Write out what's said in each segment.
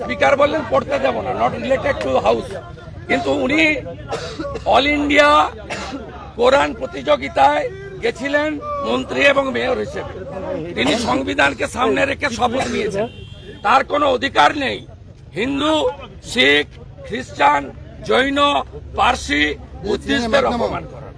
Speaker বললেন পড়তে দেব না নট রিলেটেড টু হাউস কিন্তু উনি অল ইন্ডিয়া কোরআন প্রতিযোগিতায় গেছিলেন মন্ত্রী এবং মেয়র হিসেবে। তিনি সংবিধানকে সামনে রেখে শপথ নিয়েছেন। তার কোনো অধিকার নেই। হিন্দু শিখ খ্রিস্টান জৈন পার্সি বুদ্ধিস্টদের অপমান করার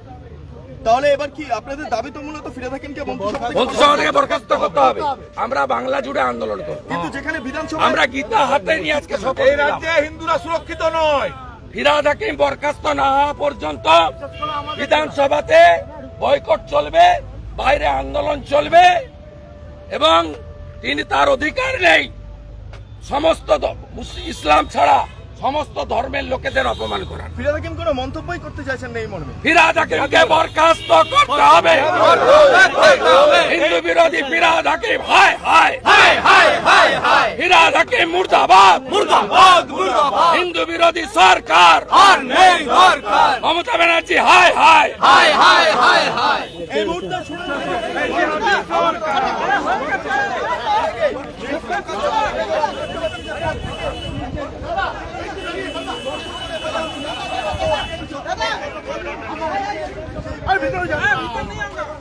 তাহলে এবার কি আপনাদের দাবি তো মূলত ফিরে থাকেন কে মন্ত্রিসভা থেকে? থেকে বরখাস্ত করতে হবে। আমরা বাংলা জুড়ে আন্দোলন করব। কিন্তু যেখানে বিধানসভা আমরা গীতা হাতে নিয়ে আজকে শপথ এই রাজ্যে হিন্দুরা সুরক্ষিত নয়। ফিরাদ হাকিম বরখাস্ত না হওয়া পর্যন্ত বিধানসভাতে বয়কট চলবে বাইরে আন্দোলন চলবে এবং তিনি তার অধিকার নেই। সমস্ত ইসলাম ছাড়া সমস্ত ধর্মের লোকেদের অপমান করার। ফিরে থাকেন কোনো মন্তব্যই করতে চাইছেন না এই মর্মে। ফিরাদ হাকিমকে বরখাস্ত করতে হবে। হিন্দু বিরোধী ফিরাদ হাকিম হায় হায়। হায় হায় ফিরাদ হাকিম মুর্দাবাদ। মুর্দাবাদ মুর্দাবাদ হিন্দু বিরোধী সরকার। আর নেই দরকার মমতা ব্যানার্জি হায় হায়। হায় হায় হায় হায় এই মুহূর্তে শুনুন আর ভিতরে যাও।